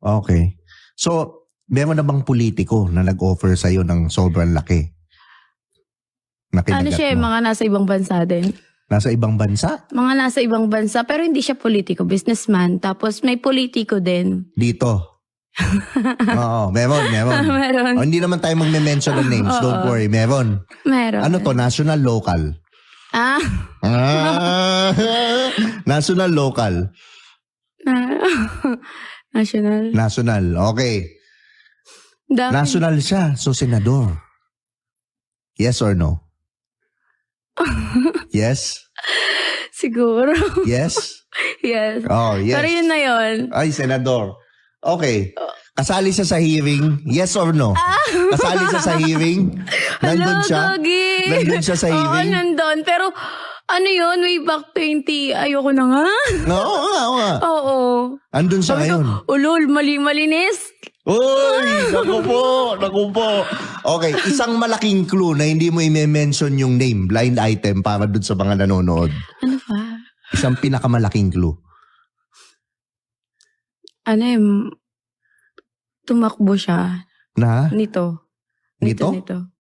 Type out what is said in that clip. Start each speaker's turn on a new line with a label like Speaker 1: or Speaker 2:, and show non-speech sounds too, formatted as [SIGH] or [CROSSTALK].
Speaker 1: Okay. So, meron na bang politiko na nag-offer sa'yo ng sobrang laki? Na
Speaker 2: Ano
Speaker 1: kinagat
Speaker 2: siya, eh,
Speaker 1: mo?
Speaker 2: mga nasa ibang bansa din.
Speaker 1: Nasa ibang bansa?
Speaker 2: Mga nasa ibang bansa, pero hindi siya politiko, businessman. Tapos may politiko din.
Speaker 1: Dito. [LAUGHS] Oo, meron, meron. [LAUGHS]
Speaker 2: meron.
Speaker 1: Oh, hindi naman tayo magme-mention ng names. Don't worry, meron.
Speaker 2: Meron.
Speaker 1: Ano to? National, local?
Speaker 2: Ah,
Speaker 1: Ah, [LAUGHS] national, local.
Speaker 2: na- national.
Speaker 1: National, okay.
Speaker 2: Dami.
Speaker 1: National siya, so senador. Yes or no? [LAUGHS] Yes?
Speaker 2: Siguro.
Speaker 1: Yes? [LAUGHS]
Speaker 2: yes.
Speaker 1: Oh, yes.
Speaker 2: Pero yun na yun.
Speaker 1: Ay, senador. Okay. Kasali siya sa hearing? Yes or no? [LAUGHS] Kasali siya sa hearing? Nandun
Speaker 2: Hello,
Speaker 1: siya?
Speaker 2: Gogi.
Speaker 1: Nandun siya sa
Speaker 2: Oo,
Speaker 1: hearing?
Speaker 2: nandun. Pero, ano yun, way back 20, ayoko na nga.
Speaker 1: Oo nga, oo nga.
Speaker 2: Oo.
Speaker 1: Andun siya
Speaker 2: Sabi ko,
Speaker 1: ngayon.
Speaker 2: ulol, mali-malinis.
Speaker 1: Uy! Naku po! Naku po! Okay, isang malaking clue na hindi mo i-mention yung name, blind item para dun sa mga nanonood.
Speaker 2: Ano ba?
Speaker 1: Isang pinakamalaking clue.
Speaker 2: Ano eh, tumakbo siya.
Speaker 1: Na?
Speaker 2: Nito.
Speaker 1: Nito?
Speaker 2: Nito.